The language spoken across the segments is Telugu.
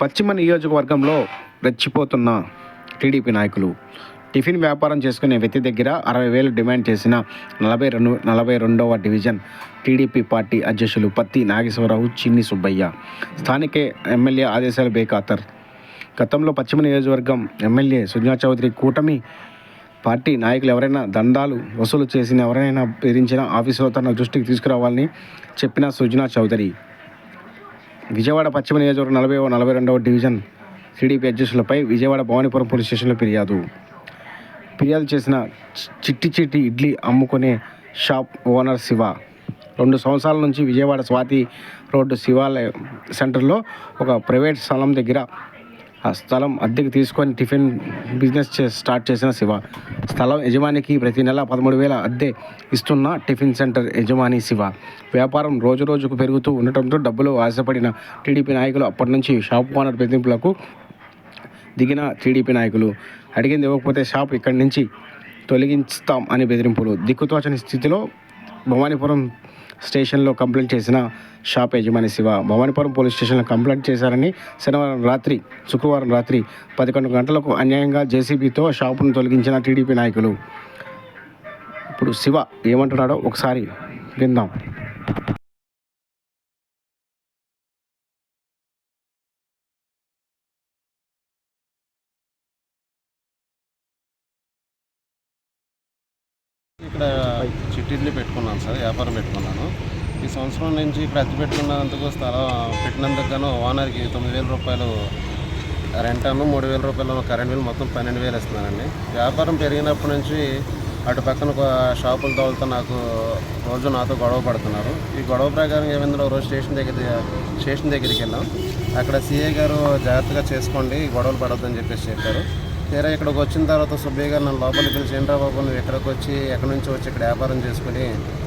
పశ్చిమ నియోజకవర్గంలో రెచ్చిపోతున్న టీడీపీ నాయకులు. టిఫిన్ వ్యాపారం చేసుకునే వ్యక్తి దగ్గర అరవై వేలు డిమాండ్ చేసిన నలభై రెండు నలభై రెండవ డివిజన్ టీడీపీ పార్టీ అధ్యక్షులు పత్తి నాగేశ్వరరావు చిన్ని సుబ్బయ్య. స్థానిక ఎమ్మెల్యే ఆదేశాలు బేఖాతర్. గతంలో పశ్చిమ నియోజకవర్గం ఎమ్మెల్యే సుజనా చౌదరి కూటమి పార్టీ నాయకులు ఎవరైనా దండాలు వసూలు చేసిన ఎవరైనా బెదిరించిన ఆఫీసులో తన దృష్టికి తీసుకురావాలని చెప్పిన సుజనా చౌదరి. విజయవాడ పశ్చిమ నియోజకవర్గం నలభై నలభై రెండవ డివిజన్ టీడీపీ అధ్యక్షులపై విజయవాడ భవానీపురం పోలీస్ స్టేషన్లో ఫిర్యాదు. ఫిర్యాదు చేసిన చి- చిట్టి చిట్టి ఇడ్లీ అమ్ముకునే షాప్ ఓనర్ శివ. రెండు సంవత్సరాల నుంచి విజయవాడ స్వాతి రోడ్డు శివాలయ సెంటర్లో ఒక ప్రైవేట్ స్థలం దగ్గర ఆ స్థలం అద్దెకి తీసుకొని టిఫిన్ బిజినెస్ చే స్టార్ట్ చేసిన శివ. స్థలం యజమానికి ప్రతి నెల పదమూడు వేల అద్దె ఇస్తున్న టిఫిన్ సెంటర్ యజమాని శివ. వ్యాపారం రోజు రోజుకు పెరుగుతూ ఉండటంతో డబ్బులు ఆశపడిన టీడీపీ నాయకులు అప్పటి నుంచి షాప్ ఓనర్ బెదింపులకు దిగిన టీడీపీ నాయకులు. అడిగింది ఇవ్వకపోతే షాప్ ఇక్కడి నుంచి తొలగిస్తాం అని బెదిరింపులు. దిక్కుతోచని స్థితిలో భవానీపురం స్టేషన్లో కంప్లైంట్ చేసిన షాప్ యజమాని శివ భవానీపురం పోలీస్ స్టేషన్లో కంప్లైంట్ చేశారని శనివారం రాత్రి శుక్రవారం రాత్రి పదకొండు గంటలకు అన్యాయంగా జేసీబీతో షాపును తొలగించిన టీడీపీ నాయకులు. ఇప్పుడు శివ ఏమంటున్నాడో ఒకసారి విందాం. చిట్టిడ్లు పెట్టుకున్నాను సార్ వ్యాపారం పెట్టుకున్నాను. ఈ సంవత్సరం నుంచి ఇక్కడ అద్దె పెట్టుకున్నందుకు స్థలం పెట్టినందుకు గాను ఓనర్కి తొమ్మిది వేల రూపాయలు రెంట్ అను మూడు వేల రూపాయలు కరెంట్ బిల్ మొత్తం పన్నెండు వేలు ఇస్తున్నానండి వ్యాపారం పెరిగినప్పటి నుంచి అటు పక్కన ఒక షాపుల తోలుతో నాకు రోజు నాతో గొడవ పడుతున్నారు. ఈ గొడవ ప్రకారం ఏమైందో రోజు స్టేషన్ దగ్గర స్టేషన్ దగ్గరికి వెళ్ళాం. అక్కడ సీఏ గారు జాగ్రత్తగా చేసుకోండి గొడవలు పడొద్దని చెప్పేసి చెప్పారు. తీరా ఇక్కడికి వచ్చిన తర్వాత సుబ్బయ్య గారు నన్ను లోపలికి పిలిచి ఏంట్రా బాబు నువ్వు ఇక్కడికి వచ్చి ఎక్కడి నుంచి వచ్చి ఇక్కడ వ్యాపారం చేసుకుని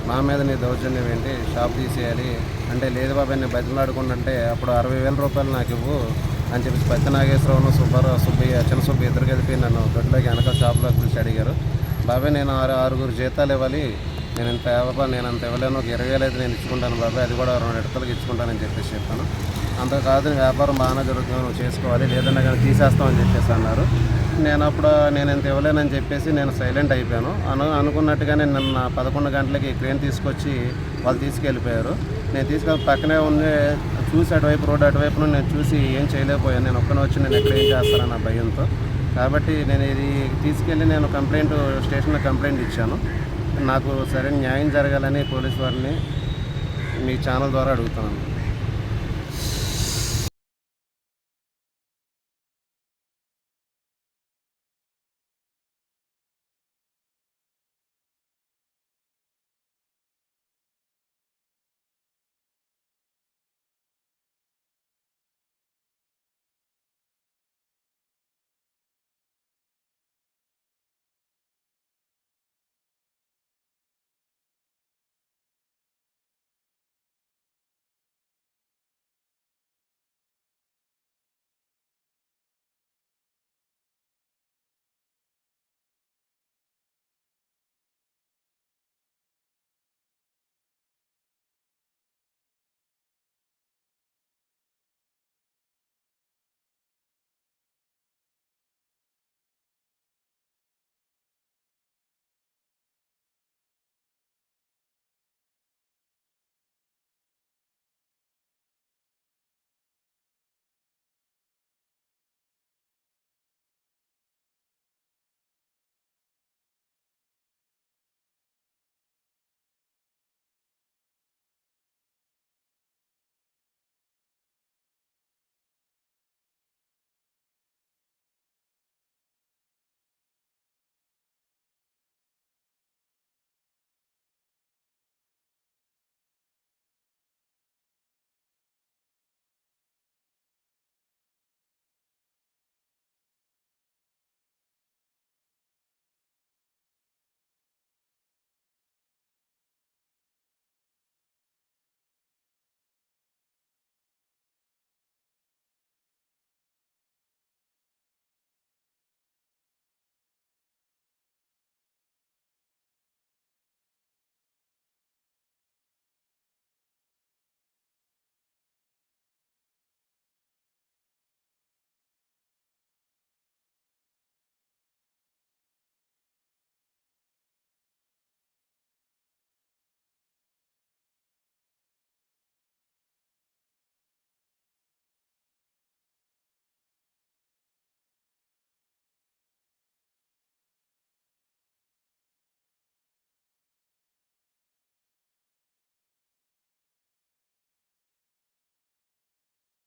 మా మీద నీ దౌర్జన్యం ఏంటి? షాప్ తీసేయాలి. అంటే లేదు బాబాయ్ నేను బతిలాడుకుంటుంటే అప్పుడు అరవై వేల రూపాయలు నాకు ఇవ్వు అని చెప్పి పత్తి నాగేశ్వరరావు సుబ్బారావు సుబ్బయ్య చిన్న సుబ్బయ్య ఇద్దరు కలిపి నన్ను దొడ్లోకి వెనక షాప్లోకి పిలిచి అడిగారు. బాబాయ్ నేను ఆరు ఆరుగురు జీతాలు ఇవ్వాలి. నేను ఇంత ఇవ్వబా నేను అంత ఇవ్వలేను. ఒక ఇరవై వేలు అయితే నేను ఇచ్చుకుంటాను బాబాయ్ అది కూడా రెండు ఇడతలకు ఇచ్చుకుంటానని చెప్పేసి చెప్పాను. అంత కాదు వ్యాపారం బాగానే జరుగుతుంది నువ్వు చేసుకోవాలి. లేదన్నా కానీ తీసేస్తామని చెప్పేసి అన్నారు. నేను అప్పుడు నేను ఇంత ఇవ్వలేనని చెప్పేసి నేను సైలెంట్ అయిపోయాను. అను అనుకున్నట్టుగానే నిన్న పదకొండు గంటలకి క్రేన్ తీసుకొచ్చి వాళ్ళు తీసుకెళ్ళిపోయారు. నేను తీసుకెళ్ళి పక్కనే ఉండే చూసి అటువైపు రోడ్డు అటువైపు నేను చూసి ఏం చేయలేకపోయాను. నేను ఒక్కనే వచ్చి నేను ఎక్కడ ఏం చేస్తానన్న భయంతో. కాబట్టి నేను ఇది తీసుకెళ్ళి నేను కంప్లైంట్ స్టేషన్లో కంప్లైంట్ ఇచ్చాను. నాకు సరైన న్యాయం జరగాలని పోలీస్ వారిని మీ ఛానల్ ద్వారా అడుగుతున్నాను.